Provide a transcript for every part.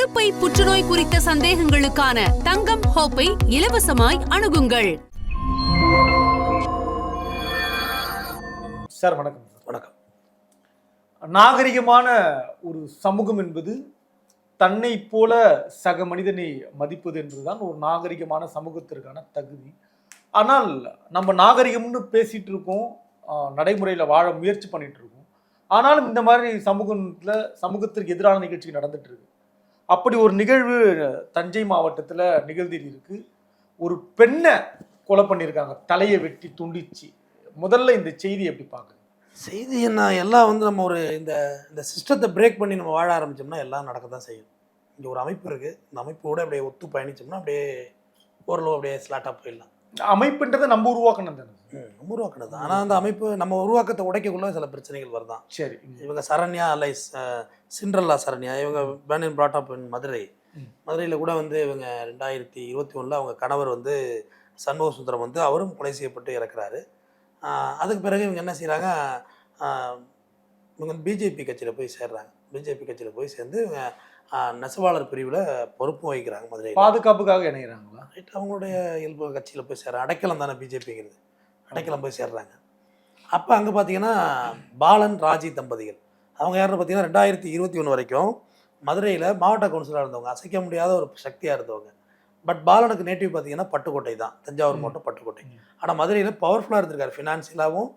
கருப்பை புற்றுநோய் குறித்த சந்தேகங்களுக்கான தங்கம் ஹோப்பை இலவசமாய் அணுகுங்கள். சார் வணக்கம். வணக்கம். நாகரிகமான ஒரு சமூகம் என்பது தன்னை போல சக மனிதனை மதிப்பது என்பதுதான் ஒரு நாகரிகமான சமூகத்திற்கான தகுதி. ஆனால் நம்ம நாகரிகம்னு பேசிட்டு இருக்கோம் நடைமுறையில் வாழ முயற்சி பண்ணிட்டு இருக்கோம். ஆனாலும் இந்த மாதிரி சமூகத்தில் சமூகத்திற்கு எதிரான நிகழ்ச்சி நடந்துட்டு இருக்கு. அப்படி ஒரு நிகழ்வு தஞ்சை மாவட்டத்தில் நிகழ்ந்திட்டு இருக்கு. ஒரு பெண்ணை கொலை பண்ணியிருக்காங்க. தலையை வெட்டி துண்டிச்சு. முதல்ல இந்த செய்தி எப்படி பார்க்குது செய்தி என்ன எல்லாம் வந்து நம்ம ஒரு இந்த இந்த சிஸ்டத்தை பிரேக் பண்ணி நம்ம வாழ ஆரம்பிச்சோம்னா எல்லாம் நடக்க தான் செய்யும். இங்கே ஒரு அமைப்பு இருக்குது இந்த அமைப்போட அப்படியே ஒத்து பயணிச்சோம்னா அப்படியே ஓரளவு அப்படியே ஸ்லாட்டாக போயிடலாம். அமைப்புன்றதை நம்ம உருவாக்கணும் தானே. நம்ம உருவாக்குனது ஆனால் அந்த அமைப்பு நம்ம உருவாக்கத்தை உடைக்கக்குள்ள சில பிரச்சனைகள் வருதான். சரி. இவங்க சரண்யா அல்லை சிண்ட்ரல்லா சரண்யா இவங்க born in brought in Madurai. மதுரையில் கூட வந்து இவங்க ரெண்டாயிரத்தி இருபத்தி ஒன்றில் அவங்க கணவர் வந்து சண்முக சுந்தரம் வந்து அவரும் கொலை செய்யப்பட்டு இறக்குறாரு. அதுக்கு பிறகு இவங்க என்ன செய்கிறாங்க இவங்க பிஜேபி கட்சியில் போய் சேர்றாங்க. பிஜேபி கட்சியில் போய் சேர்ந்து இவங்க நெசவாளர் பிரிவில் பொறுப்பு வகிக்கிறாங்க மதுரையில். பாதுகாப்புக்காக இணைகிறாங்களா ரைட் அவங்களுடைய இயல்பு கட்சியில் போய் சேர்றாங்க அடைக்கலம் தானே பிஜேபிங்கிறது. அடைக்கலம் போய் சேர்றாங்க. அப்போ அங்கே பார்த்தீங்கன்னா பாலன் ராஜி தம்பதிகள். அவங்க யாருன்னு பார்த்தீங்கன்னா ரெண்டாயிரத்தி இருபத்தி ஒன்று வரைக்கும் மதுரையில் மாவட்ட கவுன்சிலராக இருந்தவங்க அசைக்க முடியாத ஒரு சக்தியாக இருந்தவங்க. பட் பாலனுக்கு நேட்டிவ் பார்த்தீங்கன்னா பட்டுக்கோட்டை தான். தஞ்சாவூர். மாவட்டம் பட்டுக்கோட்டை. ஆனால் மதுரையில் பவர்ஃபுல்லாக இருந்திருக்காரு. ஃபினான்சியலாகவும்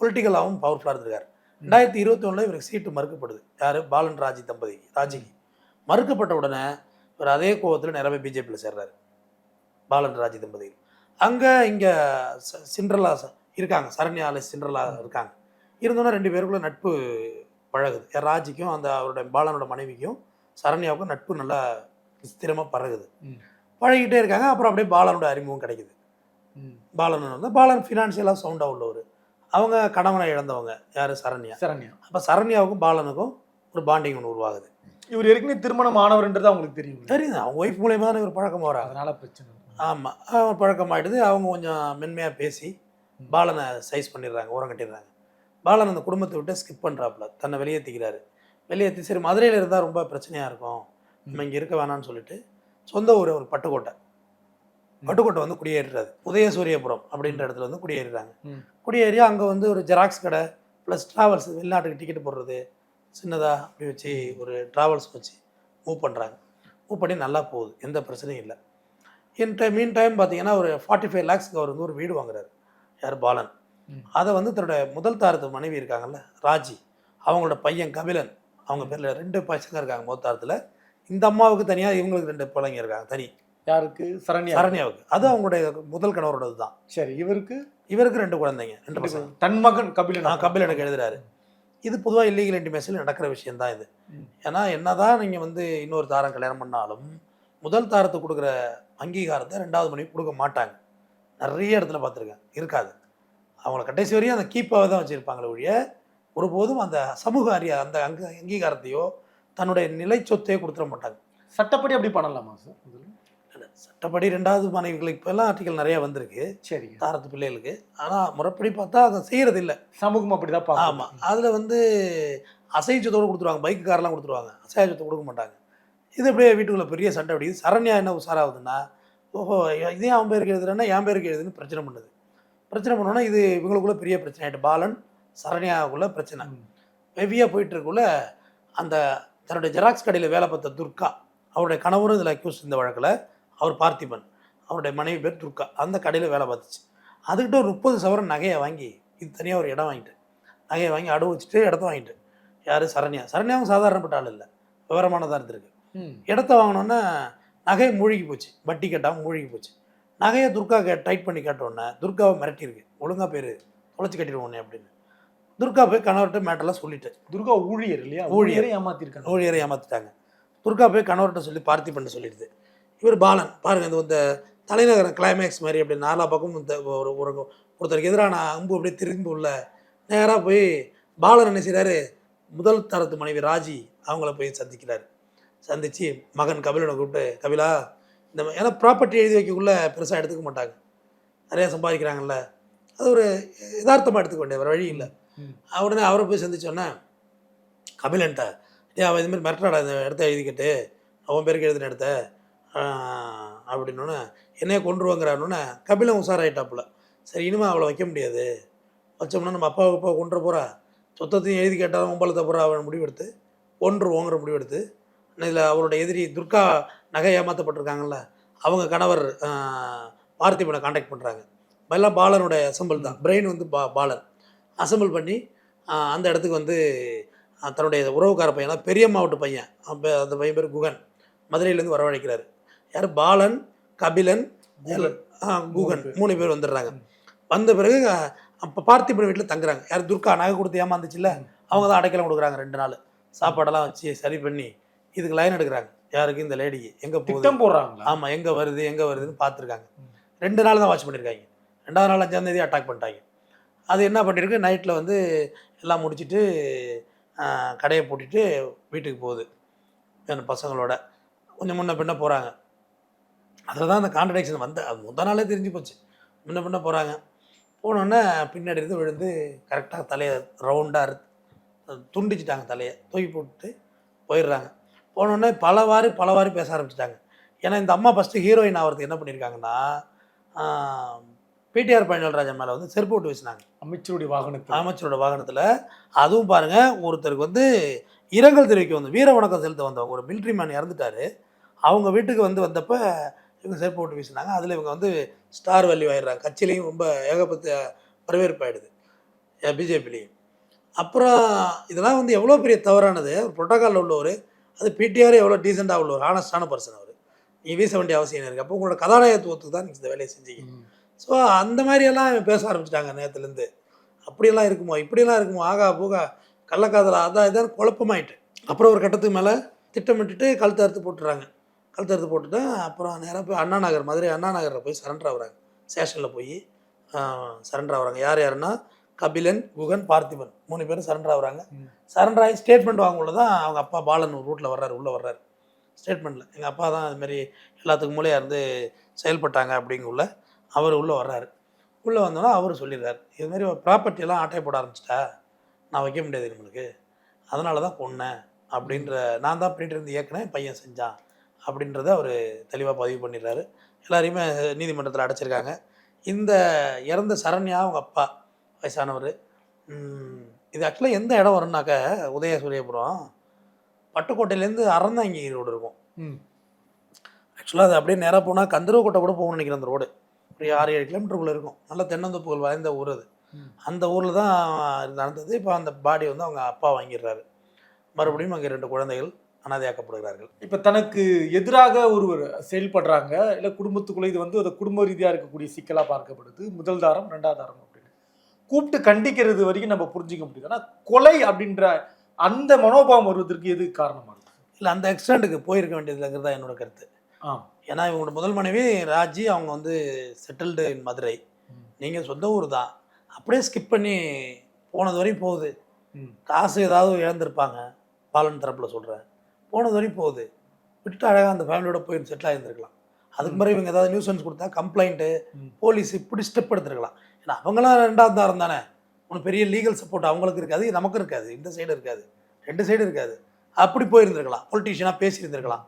பொலிட்டிக்கலாகவும் பவர்ஃபுல்லாக இருந்திருக்காரு. ரெண்டாயிரத்தி இருபத்தி ஒன்றில் இவருக்கு சீட்டு மறுக்கப்படுது. யார்? பாலன் ராஜி தம்பதி ராஜிக்கு. மறுக்கப்பட்ட உடனே இவர் அதே கோவத்தில் பேர் பிஜேபியில் சேர்றாரு. பாலன் ராஜி தம்பதிகள் அங்கே இங்கே சிண்ட்ரலா இருக்காங்க. சரண்யால சிண்ட்ரலா இருக்காங்க. இருந்தோன்னா ரெண்டு பேருக்குள்ள நட்பு பழகுது. யார் ராஜிக்கும் அந்த அவரோட பாலனோட மனைவிக்கும் சரண்யாவுக்கும் நட்பு நல்லா ஸ்திரமாக பழகுது. பழகிட்டே இருக்காங்க. அப்புறம் அப்படியே பாலனோட அறிமுகம் கிடைக்குது. பாலன் வந்து பாலன் ஃபினான்ஷியலாக சவுண்டாக உள்ளவர். அவங்க கணவனை இழந்தவங்க. யார்? சரண்யா. சரண்யா. அப்போ சரண்யாவுக்கும் பாலனுக்கும் ஒரு பாண்டிங் ஒன்று உருவாகுது. இவர் ஏற்கனவே திருமணம் ஆனவர்ன்றது அவங்களுக்கு தெரியும். தெரியுது. அவங்க ஒய்ஃப் மூலயமா தான் இவர் பழக்கம் வராங்க அதனால பிரச்சனை. ஆமாம் பழக்கமாயிடுது அவங்க கொஞ்சம் மென்மையாக பேசி பாலனை சைஸ் பண்ணிடுறாங்க ஓரம் கட்டிடுறாங்க. பாலன் அந்த குடும்பத்தை விட்டு ஸ்கிப் பண்ணுறாப்புல தன்னை வெளியேற்றிக்கிறாரு வெளியேற்றி சரி மதுரையில் இருந்தால் ரொம்ப பிரச்சனையாக இருக்கும். நம்ம இங்கே இருக்க வேணாம்னு சொல்லிட்டு சொந்த ஊர் ஒரு பட்டுக்கோட்டை. பட்டுக்கோட்டை வந்து குடியேறுறாரு உதயசூரியபுரம் அப்படின்ற இடத்துல வந்து குடியேறுறாங்க. குடியேறி அங்கே வந்து ஒரு ஜெராக்ஸ் கடை ப்ளஸ் ட்ராவல்ஸ் வெளிநாட்டுக்கு டிக்கெட் போடுறது சின்னதாக அப்படி வச்சு ஒரு ட்ராவல்ஸ் வச்சு மூவ் பண்ணுறாங்க மூவ் பண்ணி நல்லா போகுது. எந்த பிரச்சனையும் இல்லை. இன் டைம் மீன் டைம் பார்த்தீங்கன்னா ஒரு ஃபார்ட்டி ஃபைவ் லேக்ஸ்க்கு அவர் வந்து ஒரு வீடு வாங்குறாரு. யார்? பாலன். அதை வந்து தன்னோட முதல் தாரத்து மனைவி இருக்காங்கல்ல ராஜி. அவங்களோட பையன் கபிலன். அவங்க பேரில் ரெண்டு பசங்க இருக்காங்க முதல் தாரத்தில். இந்த அம்மாவுக்கு தனியாக இவங்களுக்கு ரெண்டு பிள்ளைங்க இருக்காங்க தனி. யாருக்கு? சரண்யா சரண்யாவுக்கு. அது அவங்களுடைய முதல் கணவரோடது தான் சரி இவருக்கு? இவருக்கு ரெண்டு குழந்தைங்க ரெண்டு பசங்க. தன் மகன் கபிலன்? கபிலனுக்கு எழுதுறாரு. இது பொதுவாக இல்லீகல் இன்டிமேஷனில் நடக்கிற விஷயம் தான் இது. ஏன்னா என்னதான் நீங்கள் வந்து இன்னொரு தாரம் கல்யாணம் பண்ணாலும் முதல் தாரத்துக்கு கொடுக்குற அங்கீகாரத்தை ரெண்டாவது மனைவி கொடுக்க மாட்டாங்க. நிறைய இடத்துல பார்த்துருக்கேன். இருக்காது. அவங்கள கடைசி வரையும் அந்த கீப்பாக தான் வச்சுருப்பாங்களே ஒழிய ஒருபோதும் அந்த சமூக அறிய அந்த அங்க அங்கீகாரத்தையோ தன்னுடைய நிலை சொத்தையோ கொடுத்துட மாட்டாங்க. சட்டப்படி அப்படி பண்ணலாமா சார்? சட்டப்படி ரெண்டாவது மனைவிகளுக்கு இப்போல்லாம் ஆர்டிக்கல் நிறைய வந்திருக்கு. சரிங்க. தாரத்து பிள்ளைகளுக்கு. ஆனால் முறைப்படி பார்த்தா அதை செய்கிறது இல்லை சமூகம் அப்படிதான் பார்க்கும். ஆமாம் அதில் வந்து அசைச்சத்தோடு கொடுத்துருவாங்க. பைக்கு கார்லாம் கொடுத்துருவாங்க. அசைச்சத்தை கொடுக்க மாட்டாங்க. இது அப்படியே வீட்டுக்குள்ள பெரிய சண்டை அடிக்குது சரண்யா என்ன உஷாராகுதுன்னா ஓஹோ இதே அவன் பேருக்கு எழுதுறேன்னா என் பேருக்கு எழுதுன்னு பிரச்சனை பண்ணுது. பிரச்சனை பண்ணோன்னா இது இவங்களுக்குள்ள பெரிய பிரச்சனை. ஆகிட்டு பாலன் சரண்யாவுக்குள்ள பிரச்சனை. ஹெவியாக போயிட்டு இருக்குள்ள அந்த தன்னுடைய ஜெராக்ஸ் கடையில் வேலை பார்த்த துர்கா அவருடைய கணவரும் இதில் அக்யூஸ் இந்த வழக்கில். அவர் பார்த்திபன் அவருடைய மனைவி பேர் துர்கா அந்த கடையில் வேலை பார்த்துச்சு. அதுக்கிட்ட ஒரு முப்பது சவரன் நகையை வாங்கி இது தனியாக ஒரு இடம் வாங்கிட்டு நகையை வாங்கி அடவு வச்சுட்டு இடத்த வாங்கிட்டு. யார்? சரண்யா. சரண்யாவும் சாதாரணப்பட்ட ஆள் இல்லை. விவரமானதாக இருந்திருக்கு. இடத்த வாங்கினோன்னே நகை மூழ்கி போச்சு. வட்டி கட்டாமல் மூழ்கி போச்சு. நகையை துர்கா கே டைட் பண்ணி கேட்டோன்னே துர்காவை மிரட்டியிருக்கு. ஒழுங்கா பேர் தொலைச்சி கட்டிடுவோன்னே அப்படின்னு. துர்கா போய் கணவர்கிட்ட மேட்டெல்லாம் சொல்லிட்டு. துர்கா ஊழியர் இல்லையா? ஊழியர். ஏமாத்திருக்காங்க. ஊழியரை ஏமாத்திட்டாங்க. துர்கா போய் கணவர்கிட்ட சொல்லி பார்த்திபன் சொல்லிடுது. இவர் பாலன். பாருங்க இந்த இந்த தலைநகரம் கிளைமேக்ஸ் மாதிரி அப்படி நாலா பக்கம் இந்த ஒரு ஒரு ஒருத்தருக்கு எதிரான அம்பு அப்படியே திரும்பி உள்ள நேராக போய் பாலன் என்ன செய்கிறாரு முதல் தரத்து மனைவி ராஜி அவங்கள போய் சந்திக்கிறாரு. சந்திச்சு மகன் கபிலனை கூப்பிட்டு கபிலா இந்த ஏன்னா ப்ராப்பர்ட்டி எழுதி வைக்கக்குள்ள பெருசாக எடுத்துக்க மாட்டாங்க. நிறையா சம்பாதிக்கிறாங்கல்ல. அது ஒரு யதார்த்தமாக எடுத்துக்க வேண்டிய வேறு வழி இல்லை. உடனே அவரை போய் சந்திச்சோன்னே கபிலன்ட்ட ஏன் அவன் இதுமாதிரி மிரட்டாடா இந்த இடத்த எழுதிக்கிட்டு. அவன் பேருக்கு எழுதின எடுத்த ஆஹ், அப்படின்னோடனே என்னைய கொண்டுருவாங்கிறானோடனே கபிலம் உஷாராயிட்டாப்புல. சரி இனிமேல் அவளை வைக்க முடியாது. வச்சோம்னா நம்ம அப்பாவை அப்பா கொண்டு போகிறா சொத்தத்தையும் எழுதி கேட்டாலும் உம்பளத்தை போகிறா அவன் முடிவெடுத்து. கொன்றுவோங்கிற முடிவெடுத்து. இதில் அவரோட எதிரி துர்கா நகை ஏமாற்றப்பட்டிருக்காங்கல்ல அவங்க கணவர் பார்த்திபனை காண்டாக்ட் பண்ணுறாங்க எல்லாம் பாலனுடைய அசம்பிள் தான். பிரெயின் வந்து பா பாலன். அசம்பிள் பண்ணி அந்த இடத்துக்கு வந்து தன்னுடைய உறவுக்கார பையன் அதாவது பெரியம்மா வீட்டு பையன் அந்த பையன் பேர் குகன். மதுரையிலேருந்து வரவழைக்கிறாரு. யார்? பாலன் கபிலன் குகன். மூணு பேர். வந்துடுறாங்க. வந்த பிறகு அப்போ பார்த்திபன் வீட்டில் தங்குறாங்க. யார்? துர்கா நகை கொடுத்து ஏமாந்துச்சுல்ல? அவங்க தான் அடைக்கலம் கொடுக்குறாங்க ரெண்டு நாள். சாப்பாடெல்லாம் வச்சு சரி பண்ணி இதுக்கு லைன் எடுக்கிறாங்க. யாருக்கு? இந்த லேடிக்கு எங்கே போகுது? திட்டம் போடுறாங்களா? ஆமாம் எங்கே வருது? எங்கே வருதுன்னு பார்த்துருக்காங்க. ரெண்டு நாள் தான் வாட்ச் பண்ணியிருக்காங்க ரெண்டாவது நாள் அஞ்சாம் தேதி அட்டாக் பண்ணிட்டாங்க. அது என்ன பண்ணியிருக்கு நைட்டில் வந்து எல்லாம் முடிச்சுட்டு கடையை பூட்டிட்டு வீட்டுக்கு போகுது. என் பசங்களோட. கொஞ்சம் முன்ன பின்ன போகிறாங்க அதில் தான் அந்த கான்ட்ரடிக்ஷன் வந்த அது முத நாளே தெரிஞ்சு போச்சு. முன்ன பின்ன போகிறாங்க போனோடனே பின்னாடி இருந்து விழுந்து கரெக்டாக தலையை ரவுண்டாக அறுத்து துண்டிச்சிட்டாங்க தலையை. தூக்கி போட்டுட்டு போயிடுறாங்க. போனோடனே பலவாறு பலவாறு பேச ஆரம்பிச்சிட்டாங்க. ஏன்னா இந்த அம்மா ஃபஸ்ட்டு ஹீரோயின் ஆகிறதுக்கு என்ன பண்ணியிருக்காங்கன்னா பிடிஆர் பழனிராஜன் மேலே வந்து செருப்பு விட்டு வீசினாங்க அமைச்சருடைய வாகனத்தில். அமைச்சரோட வாகனத்தில். அதுவும் பாருங்கள் ஒருத்தருக்கு வந்து இரங்கல் தெரிவிக்க வந்து வீர வணக்கம் செலுத்த வந்தவங்க ஒரு மிலிட்ரி மேன் இறந்துட்டாரு. அவங்க வீட்டுக்கு வந்து வந்தப்போ இவங்க செருப்பு விட்டு வீசினாங்க. அதில் இவங்க வந்து ஸ்டார் வேல்யூ ஆயிடுறாங்க கட்சியிலையும் ரொம்ப ஏகப்பட்ட வரவேற்பு ஆயிடுது. பிஜேபிலையும் அப்புறம் இதெல்லாம் வந்து எவ்வளோ பெரிய தவறானது? ஒரு ப்ரோட்டோக்காலில் உள்ளவர் அது பிடிஆர் எவ்வளோ டீசெண்டாக உள்ளவர்? ஆனஸ்டான பர்சன் அவர். நீ வீச வேண்டிய அவசியம் இருக்குது அப்போ உங்களோட கதாநாயகத்துவத்துக்கு தான் நீங்கள் இந்த வேலையை செஞ்சீங்க. ஸோ அந்த மாதிரியெல்லாம் பேச ஆரம்பிச்சிட்டாங்க நேரத்துலேருந்து அப்படியெல்லாம் இருக்குமோ? இப்படியெல்லாம் இருக்குமோ? ஆகா பூகா கள்ளக்காதலா அதான் இதான் குழப்பமாயிட்டு. அப்புறம் ஒரு கட்டத்துக்கு மேலே திட்டமிட்டுட்டு கழுத்து அறுத்து போட்டுறாங்க. கழுத்து அறுத்து போட்டுட்டு அப்புறம் நேராக போய் அண்ணா நகர் மதுரை அண்ணா நகரில் போய் சரண்டர் ஆகுறாங்க. ஸ்டேஷனில் போய் சரண்டர் ஆகுறாங்க. யார் யாருன்னா கபிலன் குகன் பார்த்திபன். மூணு பேரும் சரண்டர் ஆகுறாங்க. சரண்டர் ஆகி ஸ்டேட்மெண்ட் வாங்குள்ள தான் அவங்க அப்பா பாலன் ரூட்டில் வர்றாரு உள்ளே வர்றாரு. ஸ்டேட்மெண்ட்டில் எங்கள் அப்பா தான் இது மாதிரி எல்லாத்துக்கும் மூலையாக இருந்து செயல்பட்டாங்க அப்படிங்குள்ள அவர் உள்ளே வர்றாரு. உள்ளே வந்தோன்னா அவர் சொல்லிடுறாரு. இது மாதிரி ப்ராப்பர்ட்டி எல்லாம் ஆட்டை போட ஆரம்பிச்சிட்டா நான் வைக்க முடியாது நம்மளுக்கு அதனால தான் கொன்னேன் அப்படின்ற நான் தான் பிரிண்ட் இருந்து இயக்குனேன் பையன் செஞ்சான். அப்படின்றத அவர் தெளிவாக பதிவு பண்ணிடுறாரு. எல்லாரையுமே நீதிமன்றத்தில் அடைச்சிருக்காங்க. இந்த இறந்த சரண்யா அவங்க அப்பா வயசானவர் இது ஆக்சுவலாக எந்த இடம் வரும்னாக்க உதய சூரியபுரம் பட்டுக்கோட்டையிலேருந்து அறந்தாங்கி ரோடு இருக்கும். ம். ஆக்சுவலாக அது அப்படியே நேராக போனால் கந்தரவக்கோட்டை கூட போகணும்னு நினைக்கிறேன் அந்த ரோடு. ஒரு ஆறு ஏழு கிலோமீட்டருக்குள்ளே இருக்கும். நல்ல தென்னந்தோப்புகள் வாய்ந்த ஊர் அது. அந்த ஊரில் தான் நடந்தது. இப்போ அந்த பாடி வந்து அவங்க அப்பா வாங்கிடுறாரு. மறுபடியும் அங்கே ரெண்டு குழந்தைகள். அனாதையாக்கப்படுகிறார்கள். இப்ப தனக்கு எதிராக ஒருவர் செயல்படுறாங்க இல்ல குடும்பத்துக்குள்ள இது வந்து அது குடும்ப ரீதியா இருக்கக்கூடிய சிக்கலா பார்க்கப்படுது. முதல் தாரம் ரெண்டாவது தாரம் அப்படின்னு. கூப்பிட்டு கண்டிக்கிறது வரைக்கும் நம்ம புரிஞ்சுக்க முடியுது. ஆனா கொலை அப்படின்ற அந்த மனோபாவம் வருவதற்கு எது காரணமா இருக்கு? இல்லை அந்த எக்ஸ்டெண்டுக்கு போயிருக்க வேண்டியதுங்கிறது தான் என்னோட கருத்து. ஆ ஏன்னா இவங்களோட முதல் மனைவி ராஜி அவங்க வந்து செட்டில்டு இன் மதுரை. நீங்கள் சொந்த ஊர் தான். அப்படியே ஸ்கிப் பண்ணி போனது வரையும் போகுது. காசு ஏதாவது இழந்திருப்பாங்க பாலன் தரப்பில் சொல்கிறேன் போனது வரையும் போகுது. விட்டுட்டு அழகாக அந்த ஃபேமிலியோட போய் செட்டில் ஆகியிருந்துருக்கலாம் அதுக்கு முறை இவங்க ஏதாவது நியூசன்ஸ் கொடுத்தா கம்ப்ளைண்ட்டு. போலீஸ் இப்படி ஸ்டெப் எடுத்துருக்கலாம். ஏன்னா அவங்களாம் ரெண்டாவது தானே. ஒன்று பெரிய லீகல் சப்போர்ட் அவங்களுக்கு இருக்காது நமக்கும் இருக்காது. இந்த சைடு இருக்காது ரெண்டு சைடு இருக்காது. அப்படி போயிருந்திருக்கலாம். பொலிட்டீஷியனாக பேசியிருந்திருக்கலாம்.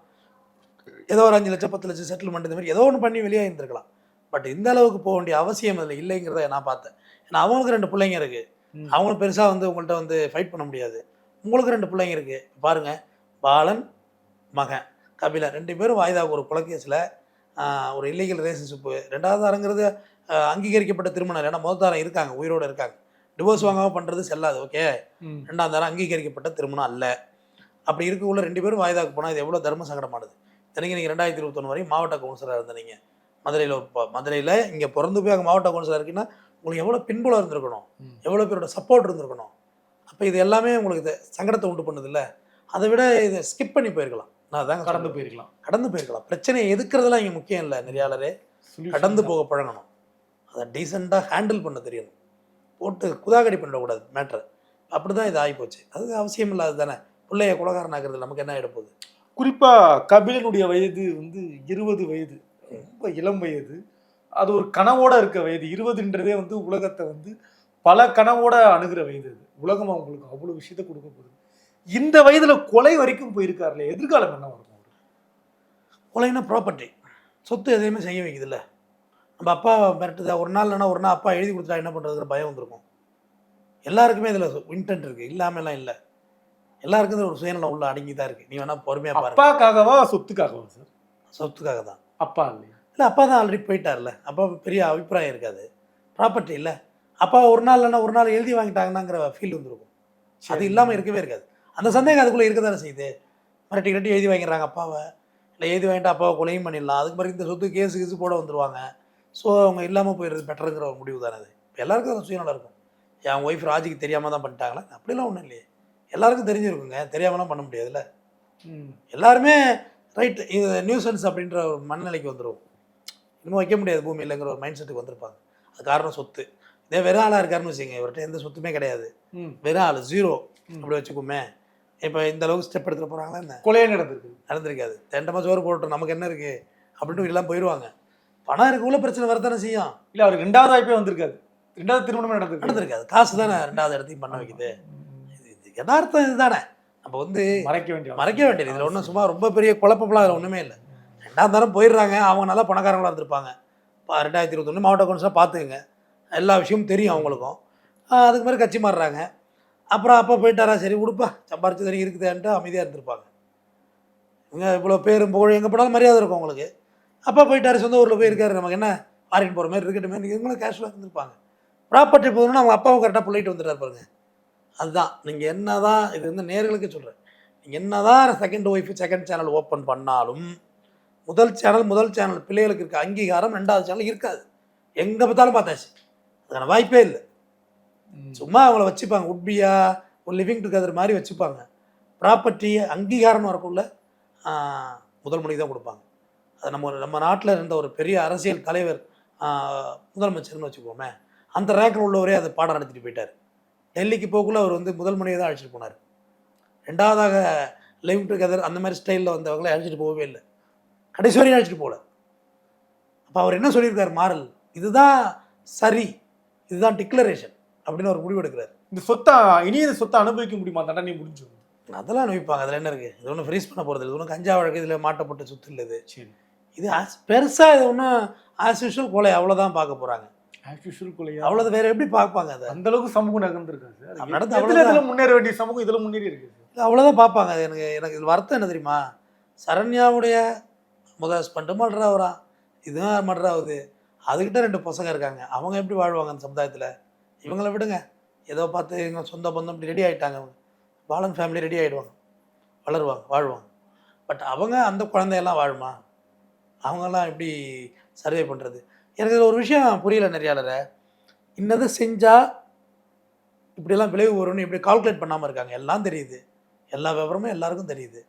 ஏதோ ஒரு அஞ்சு லட்சம் பத்து லட்சம் செட்டில்மெண்ட் இந்த மாதிரி ஏதோ ஒன்று பண்ணி வெளியே இருந்திருக்கலாம் பட் இந்த அளவுக்கு போக வேண்டிய அவசியம் அதில் இல்லைங்கிறத நான் பார்த்தேன். ஏன்னா அவங்களுக்கு ரெண்டு பிள்ளைங்க இருக்குது. அவங்களும் பெருசாக வந்து உங்கள்கிட்ட வந்து ஃபைட் பண்ண முடியாது. உங்களுக்கு ரெண்டு பிள்ளைங்க இருக்குது பாருங்கள் பாலன் மகன். கபிலன் ரெண்டு பேரும் வாய்தாவுக்கு ஒரு கொலைகேஸில் ஒரு இல்லீகல் ரிலேஷன்ஷிப்பு ரெண்டாவது தாரங்கிறது அங்கீகரிக்கப்பட்ட திருமணம். ஏன்னா முதல் தாரம் இருக்காங்க உயிரோடு இருக்காங்க. டிவோர்ஸ் வாங்காமல் பண்ணுறது செல்லாது ஓகே. ரெண்டாம் தாரம் அங்கீகரிக்கப்பட்ட திருமணம் அல்ல. அப்படி இருக்கக்குள்ள ரெண்டு பேரும் வாய்தாக்கு போனால் இது எவ்வளோ தர்ம சங்கடமானது. இத்தனைக்கு நீங்கள் ரெண்டாயிரத்தி இருபத்தொன்று வரையும் மாவட்ட கவுன்சிலராக இருந்தீங்க. மதுரையில் ஒரு மதுரையில் இங்கே பிறந்து போய் அங்கே மாவட்ட கவுன்சிலர் இருக்குன்னா உங்களுக்கு எவ்வளோ பின்புலம் இருந்திருக்கணும். எவ்வளோ பேரோட சப்போர்ட் இருந்திருக்கணும். அப்போ இது எல்லாமே உங்களுக்கு சங்கடத்தை உண்டு பண்ணுதில்ல? அதை விட இதை ஸ்கிப் பண்ணி போயிருக்கலாம். நான் அதாங்க கடந்து போயிருக்கலாம். கடந்து போயிருக்கலாம். பிரச்சனையை எதுக்குறதெல்லாம் இங்கே முக்கியம் இல்லை நெறியாளரே. கடந்து. போக பழகணும். அதை டீசெண்டாக ஹேண்டில் பண்ண தெரியணும். போட்டு குதாகடி பண்ணிடக்கூடாது மேட்ரை அப்படி தான் இது ஆகிப்போச்சு. அது அவசியம் இல்லாது தானே. பிள்ளைய குலகாரன் ஆகிறது நமக்கு என்ன ஆகிட போகுது குறிப்பா கபிலனுடைய வயது வந்து இருபது வயது. ரொம்ப இளம் வயது. அது ஒரு கனவோட இருக்க வயது. இருபதுன்றதே வந்து உலகத்தை வந்து பல கனவோட அணுகிற வயது அது. உலகம் அவங்களுக்கு அவ்வளவு விஷயத்த கொடுக்க போகுது. இந்த வயதுல கொலை வரைக்கும் போயிருக்காருல எதிர்காலம் என்ன வரும்? அவருக்கு? கொலைனா ப்ராப்பர்ட்டி சொத்து எதையுமே செய்ய வைக்குதுல்ல. நம்ம அப்பா மிரட்டுதா ஒரு நாள் இல்லைன்னா ஒரு நாள் அப்பா எழுதி கொடுத்தா என்ன பண்ணுறதுங்கிற பயம் வந்திருக்கும். எல்லாருக்குமே இதில் இன்டென்ட் இருக்குது இல்லாமலாம் இல்லை. எல்லாருக்கும் ஒரு சுயநலம் உள்ள அடங்கி தான் இருக்குது நீ வேணால் பொறுமையாக பாருங்க அப்பாக்காகவா சொத்துக்காகவா சார்? சொத்துக்காக தான் அப்பா இல்லையா? இல்லை அப்பா தான் ஆல்ரெடி போயிட்டார்ல. அப்பா பெரிய அபிப்பிராயம் இருக்காது. ப்ராப்பர்ட்டி இல்லை. அப்பா ஒரு நாள் இல்லைன்னா ஒரு நாள் எழுதி வாங்கிட்டாங்கன்னாங்கிற ஃபீல் வந்திருக்கும். அது இல்லாமல் இருக்கவே இருக்காது. அந்த சந்தேகம் அதுக்குள்ளே இருக்க தானே செய்யுது? மிரட்டி கிரட்டி எழுதி வாங்கிடுறாங்க அப்பாவை. இல்லை எழுதி வாங்கிட்டு அப்பாவை கொலையும் பண்ணிடலாம். அதுக்கு பிறகு இந்த சொத்து கேஸு கேஸு போட வந்துருவாங்க. ஸோ அவங்க இல்லாமல் போயிடுறது பெட்டருங்கிற ஒரு முடிவு தானே அது. இப்போ எல்லாருக்கும் அது சுயநலம் இருக்கும். என் ஒய்ஃப் ராஜிக்கு தெரியாமல் தான் பண்ணிட்டாங்களா? அப்படிலாம் ஒன்றும் இல்லையே. எல்லாருக்கும் தெரிஞ்சிருக்குங்க. தெரியாமலாம் பண்ண முடியாதுல்ல. எல்லாருமே ரைட் இது நியூசன்ஸ் அப்படின்ற ஒரு மனநிலைக்கு வந்துடும் இன்னும் வைக்க முடியாது பூமியிலங்கிற ஒரு மைண்ட் செட்டுக்கு வந்திருப்பாங்க. அது காரணம் சொத்து. இதே வெறும் ஆளாக இருக்காருன்னு வச்சுங்க இவர்கிட்ட எந்த சொத்துமே கிடையாது. வெறும் ஆள். ஜீரோ. அப்படி வச்சுக்கோமே இப்போ இந்த அளவுக்கு ஸ்டெப் எடுத்துகிட்டு போகிறாங்களா என்ன? கொலையே நடந்திருக்கு. நடந்திருக்காது. தெண்டமாக சோறு போட்டோம் நமக்கு என்ன இருக்குது அப்படின்ட்டு எல்லாம் போயிடுவாங்க பணம் இருக்கக்குள்ள பிரச்சனை வரத்தானே செய்யும். இல்ல அவருக்கு ரெண்டாவது வாய்ப்பே வந்திருக்காது. ரெண்டாவது திருமணமே நடந்திருக்கு. நடந்திருக்காது. காசு தானே ரெண்டாவது இடத்தையும் பண்ண வைக்குது. இது யதார்த்தம் இதுதானே. நம்ம வந்து மறைக்க வேண்டிய மறைக்க வேண்டியது. இதில் ஒன்றும் சும்மா ரொம்ப பெரிய குழப்பம்லாம் அதில் ஒன்றுமே இல்லை. ரெண்டாம் தரம் போயிடுறாங்க. அவங்க நல்லா பணக்காரங்களா இருந்திருப்பாங்க. இப்போ ரெண்டாயிரத்தி இருபத்தொன்று மாவட்ட கவுன்சிலாக பார்த்துக்குங்க. எல்லா விஷயமும் தெரியும் அவங்களுக்கும். அதுக்கு மாதிரி கட்சி மாறுறாங்க. அப்புறம் அப்பா போயிட்டாரா? சரி உடுப்பா. சம்பாரிச்சு சரி இருக்குதேன்ட்டு அமைதியாக இருந்திருப்பாங்க. இங்கே இவ்வளோ பேரும் புகழ் எங்கே போனாலும் மரியாதை இருக்கும் உங்களுக்கு அப்பா போயிட்டார் சொந்த ஊரில் போயிருக்காரு. நமக்கு என்ன? ஃபாரின் போகிற மாதிரி இருக்கட்டுமே. இவங்களும் கேஷுவலாக இருந்திருப்பாங்க. ப்ராப்பர்ட்டி போகணும்னா அவங்க அப்பாவும் கரெக்டாக பிள்ளைட்டு வந்துட்டார் பாருங்க. அதுதான். நீங்கள் என்ன தான் இது வந்து நேர்களுக்கு சொல்கிறேன் நீங்கள் என்ன தான் second wife second channel open பண்ணாலும் முதல் சேனல் முதல் சேனல் பிள்ளைகளுக்கு இருக்க அங்கீகாரம் ரெண்டாவது சேனல் இருக்காது. எங்கே பார்த்தாலும் பார்த்தாச்சு. அதுக்கான வாய்ப்பே இல்லை. சும்மா அவங்கள வச்சுப்பாங்க. உட்பியா ஒரு லிவிங் டுகெதர் மாதிரி வச்சுப்பாங்க. ப்ராப்பர்ட்டி அங்கீகாரம் வரக்குள்ள முதல் மொழி தான் கொடுப்பாங்க. அது நம்ம நம்ம நாட்டில் இருந்த ஒரு பெரிய அரசியல் தலைவர் முதலமைச்சர்னு வச்சுக்கோமே அந்த ரேங்கில் உள்ளவரே அது பாடம் நடத்திட்டு போயிட்டார். டெல்லிக்கு போக்குள்ள அவர் வந்து முதல் மொழியை தான் அழைச்சிட்டு போனார். ரெண்டாவதாக லிவிங் டுகெதர் அந்த மாதிரி ஸ்டைலில் வந்தவங்களை அழைச்சிட்டு போகவே இல்லை. கடைசி வரையும் அழைச்சிட்டு போகல. அப்போ அவர் என்ன சொல்லியிருக்கார்? மாறல் இதுதான் சரி இதுதான் டிக்ளரேஷன் அப்படின்னு ஒரு முடிவு எடுக்கிறார் இந்த சொத்தை இனி இந்த சொத்தை அனுபவிக்க முடியுமா? தண்டனை முடிஞ்சு அதெல்லாம் அனுப்பிப்பாங்க அதில் என்ன இருக்குது இது ஒன்றும் ஃப்ரீஸ் பண்ண போகிறது இது ஒன்றும் கஞ்சா வழக்கு இதில் மாட்டப்பட்ட சொத்து இல்லை இது. சரி. இது ஆஸ் பெருசாக இது ஒன்றும் ஆஸ் யூஷுவல் கொலை அவ்வளோதான் பார்க்க போகிறாங்க ஆக்சுவல் கொலையா? அவ்வளோது வேற எப்படி பார்ப்பாங்க அதை? அந்த அளவுக்கு சமூகம் அது நடந்து. இதுல முன்னேற வேண்டிய சமூகம் இதுல முன்னேறி இருக்கு சார். இல்ல, அவ்வளோதான் பார்ப்பாங்க. அது எனக்கு எனக்கு இதில் வருத்தம் என்ன தெரியுமா? சரண்யாவுடைய முதல் ஹஸ்பண்டு மர்டர் ஆகுறா இதுவும் மர்டர் ஆகுது. அதுக்கிட்ட ரெண்டு பசங்க இருக்காங்க. அவங்க எப்படி வாழ்வாங்க அந்த சமுதாயத்தில்? இவங்களை விடுங்க. ஏதோ பார்த்து இவங்க சொந்த பந்தம் இப்படி ரெடி ஆகிட்டாங்க அவங்க. பாலன் ஃபேமிலி ரெடி ஆகிடுவாங்க வளருவாங்க வாழ்வாங்க. பட் அவங்க அந்த குழந்தையெல்லாம் வாழுமா? அவங்கெல்லாம் எப்படி சர்வே பண்ணுறது எனக்கு ஒரு விஷயம் புரியல நிறையாளரை. இன்னது செஞ்சால் இப்படியெல்லாம் விளைவு வரும்னு இப்படி கால்குலேட் பண்ணாமல் இருக்காங்க. எல்லாம் தெரியுது. எல்லா விவரமும் எல்லாருக்கும் தெரியுது.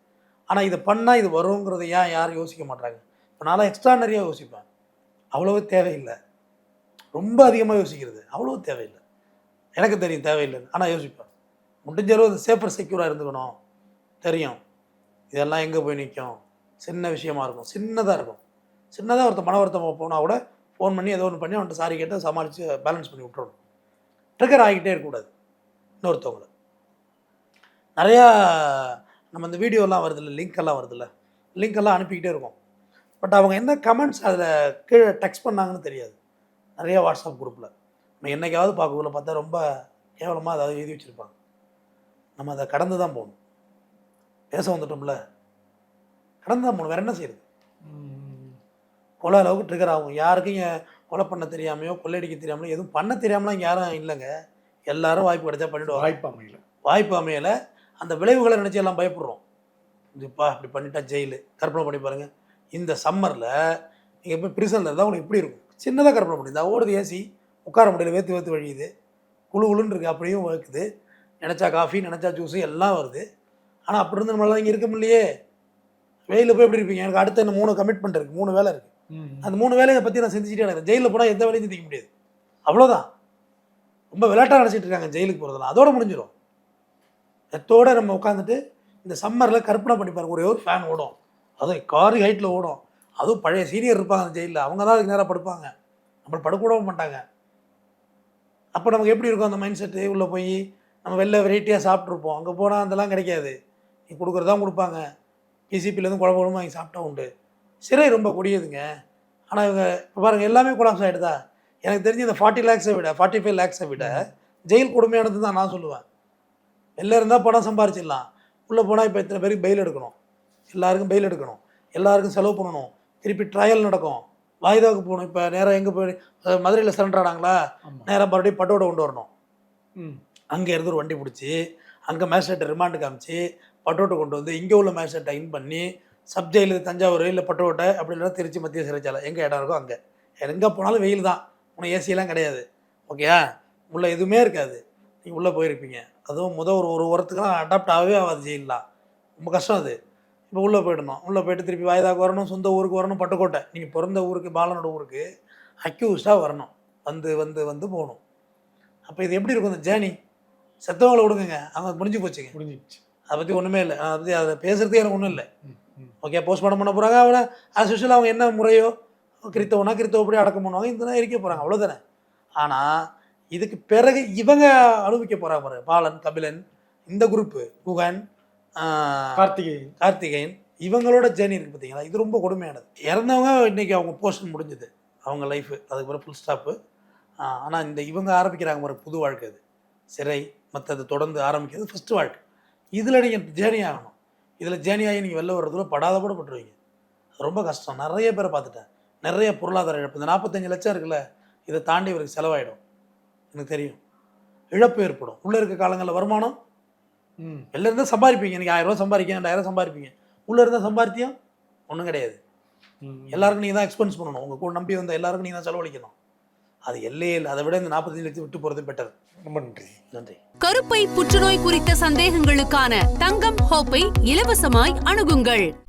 ஆனால் இது பண்ணால் இது வருங்கிறத ஏன் யாரும் யோசிக்க மாட்டாங்க இப்போ நான்லாம் நிறையா யோசிப்பேன். அவ்வளோ தேவையில்லை. ரொம்ப அதிகமாக யோசிக்கிறது. அவ்வளோ தேவையில்லை. எனக்கு தெரியும் தேவையில்லைன்னு. ஆனால் யோசிப்பேன். முடிஞ்ச அளவு அது சேஃபர் செக்யூராக இருந்துக்கணும். தெரியும். இதெல்லாம் எங்கே போய் நிற்கும் சின்ன விஷயமா இருக்கும். சின்னதாக இருக்கும். சின்னதாக ஒருத்தன் மன வருத்தம் போனால் கூட ஃபோன் பண்ணி ஏதோ ஒன்று பண்ணி அவன்கிட்ட சாரி கேட்டு சமாளித்து பேலன்ஸ் பண்ணி விட்டுறணும். ட்ரிகர் ஆகிக்கிட்டே இருக்கக்கூடாது. இன்னொருத்தவங்களை. நிறையா நம்ம இந்த வீடியோலாம் வருதுல்ல லிங்க் எல்லாம் வருதுல்ல. லிங்க் எல்லாம் அனுப்பிக்கிட்டே இருக்கோம். பட் அவங்க என்ன கமெண்ட்ஸ் அதில் கீழே டெக்ஸ்ட் பண்ணாங்கன்னு தெரியாது. நிறையா வாட்ஸ்அப் குரூப்பில் நம்ம என்னைக்காவது பார்க்கக்குள்ள பார்த்தா ரொம்ப கேவலமாக அதாவது எழுதி வச்சுருப்பாங்க. நம்ம அதை கடந்து தான் போகணும். பேச வந்துட்டோம்ல. கடந்து தான் போகணும். வேறு என்ன செய்யுது கொலை அளவுக்கு ட்ரிகர் ஆகும். யாருக்கும் இங்க கொலை பண்ண தெரியாமையோ கொள்ளையடிக்க தெரியாமலோ எதுவும் பண்ண தெரியாமலாம் இங்க யாரும் இல்லைங்க. எல்லாரும் வாய்ப்பு கிடைச்சா பண்ணிடுவாங்க. வாய்ப்பு அமையல. வாய்ப்பு அமையல. அந்த விளைவுகளை நினச்சி எல்லாம் பயப்படுறோம். இதுப்பா இப்படி பண்ணிட்டா ஜெயிலு. கற்பனை பண்ணி பாருங்க. இந்த சம்மரில் நீங்கள் போய் பிரிசனில் இருந்தால் உங்களுக்கு எப்படி இருக்கும்? சின்னதாக கற்பனை பண்ணி. இந்த ஓடுது ஏசி உட்கார முடியல வேத்து வேத்து வழியுது. குழு குழுன்னு இருக்குது அப்படியும் இருக்குது நினச்சா காஃபி நினச்சா ஜூஸு எல்லாம் வருது. ஆனால் அப்படி இருந்து நம்மளால இங்கே இருக்க முடியலையே. வெயிலில் போய் எப்படி இருப்பீங்க? எனக்கு அடுத்த இந்த மூணு கமிட்மெண்ட் இருக்குது மூணு வேலை இருக்குது அந்த மூணு வேலையை பற்றி நான் சிந்திச்சிட்டே எனக்கு ஜெயிலில் போனால் எந்த வேலையும் சிந்திக்க முடியாது. அவ்வளோதான் ரொம்ப விளையாட்டாக நினச்சிட்டு இருக்காங்க ஜெயிலுக்கு போகிறதெல்லாம் அதோட முடிஞ்சிடும் எத்தோட நம்ம உட்காந்துட்டு இந்த சம்மரில் கற்பனை பண்ணி பாருங்க. ஒரே ஒரு ஃபேன் ஓடும். அதுவும் காரி ஹைட்டில் ஓடும். அதுவும் பழைய சீனியர் இருப்பாங்க அந்த ஜெயிலில். அவங்க தான் அதுக்கு நேராக படுப்பாங்க. நம்மளை படுக்கூடவும் மாட்டாங்க. அப்போ நமக்கு எப்படி இருக்கும் அந்த மைண்ட் செட்டு உள்ளே போய் நம்ம வெளில வெரைட்டியாக சாப்பிட்ருப்போம் அங்கே போனால் அதெல்லாம் கிடைக்காது. நீ கொடுக்குறதான் கொடுப்பாங்க. பிசிபிலேருந்து குழம்பு குழம்பு வாங்கி சாப்பிட்டா உண்டு. சிறை ரொம்ப கொடியதுங்க. ஆனால் இவங்க இப்போ பாருங்கள் எல்லாமே கொலாப்ஸ் ஆகிடுதா எனக்கு தெரிஞ்சு இந்த ஃபார்ட்டி லேக்ஸை விட ஃபார்ட்டி ஃபைவ் லேக்ஸை விட ஜெயில் கொடுமையானது தான் நான் சொல்லுவேன். வெளில இருந்தால் பணம் சம்பாரிச்சிடலாம். உள்ளே போனால் இப்போ இத்தனை பேருக்கு பெயில் எடுக்கணும். எல்லாருக்கும் பெயில் எடுக்கணும். எல்லாருக்கும் செலவு பண்ணணும். திருப்பி ட்ரையல் நடக்கும். வாய்தாவுக்கு போகணும். இப்போ நேராக எங்கே போய் மதுரையில் சரண்டர் ஆனாங்களா. நேராக மறுபடியும் பட்டோட கொண்டு வரணும். ம். அங்கே இருந்து ஒரு வண்டி பிடிச்சி அங்கே மேஜிஸ்ட்ரேட்டை ரிமாண்டு காமிச்சு பட்டோட்டை கொண்டு வந்து இங்கே உள்ள மேஜிஸ்ட்ரேட்டை இன் பண்ணி சப் ஜெயிலு தஞ்சாவூர் இல்லை பட்டோட்டை அப்படி இல்லைன்னா திருச்சி மத்திய சிறைச்சாலை. எங்கே இடம் இருக்கோ அங்கே. எங்கே போனாலும் வெயில் தான். உனக்கு ஏசியெல்லாம் கிடையாது. ஓகேயா உள்ளே எதுவுமே இருக்காது. நீங்கள் உள்ளே போயிருப்பீங்க. அதுவும் முத ஒரு ஒரு வாரத்துக்குலாம் அடாப்ட் ஆகவே ஆகாது ஜெயிலெலாம். ரொம்ப கஷ்டம் அது. இப்போ உள்ளே போயிடணும் உள்ளே போயிட்டு திருப்பி வாய்தாக்கு வரணும் சொந்த ஊருக்கு வரணும் பட்டுக்கோட்டை. நீங்கள் பிறந்த ஊருக்கு பாலனோட ஊருக்கு அக்யூஸ்டாக வரணும். வந்து வந்து வந்து போகணும். அப்போ இது எப்படி இருக்கும் இந்த ஜேர்னி செத்தவங்களை விடுங்க அவங்க முடிஞ்சு போச்சுங்க. முடிஞ்சிடுச்சு. அதை பற்றி ஒன்றுமே இல்லை. அதை பற்றி அதை பேசுறதுக்கு எனக்கு ஒன்றும் இல்லை. ஓகே போஸ்ட்மார்ட்டம் பண்ண போகிறாங்க அவனை ஆஸ் யூஷுவல் அவங்க என்ன முறையோ கிறித்தவனா கிறித்தவப்படி அடக்கம் பண்ணுவாங்க. இந்த இருக்க போகிறாங்க அவ்வளோதானே ஆனால் இதுக்கு பிறகு இவங்க அனுபவிக்க போகிறாங்க பாருங்க. பாலன் கபிலன் இந்த குரூப்பு குகன் கார்த்திகேயன். கார்த்திகேயன். இவங்களோட ஜேர்னி இருக்குது பார்த்தீங்களா? இது ரொம்ப கொடுமையானது. இறந்தவங்க இன்னைக்கு அவங்க போர்ஷன் முடிஞ்சது. அவங்க லைஃபு அதுக்கு பிறகு ஃபுல் ஸ்டாப்பு ஆனால் இந்த இவங்க ஆரம்பிக்கிறாங்க ஒரு புது வாழ்க்கை அது. சிறை மற்றது தொடர்ந்து ஆரம்பிக்கிறது ஃபஸ்ட்டு வாழ்க்கை. இதில் நீங்கள் ஜேர்னி ஆகணும். இதில் ஜேர்னி ஆகி நீங்கள் வெளில வர்றதுல படாத பட்டுருவீங்க. அது ரொம்ப கஷ்டம். நிறைய பேரை பார்த்துட்டேன். நிறைய பொருளாதார இழப்பு. இந்த நாற்பத்தஞ்சு லட்சம் இருக்குல்ல இதை தாண்டி இவருக்கு செலவாயிடும். எனக்கு தெரியும். இழப்பு ஏற்படும். உள்ளே இருக்க காலங்களில் வருமானம் வெளில இருந்தால் சம்பாதிப்பீங்க. நீங்கள் ஆயிரம் ரூபா சம்பாதிக்க ரெண்டாயிரம் சம்பாதிப்பீங்க. உள்ளே இருந்தால் சம்பாதித்தியம் ஒன்றும் கிடையாது. ம். எல்லாருக்கும் நீங்கள் தான் எக்ஸ்பென்ஸ் பண்ணணும். உங்கள் கூட நம்பி வந்த எல்லாருக்கும் நீங்கள் தான் செலவழிக்கணும். அது எல்லையே இல்லை அதை விட இந்த நாற்பத்தஞ்சு லட்சம் விட்டு போகிறது பெட்டர் ரொம்ப நன்றி. நன்றி. கருப்பை புற்றுநோய் குறித்த சந்தேகங்களுக்கான தங்கம் ஹோப்பை இலவசமாய் அணுகுங்கள்.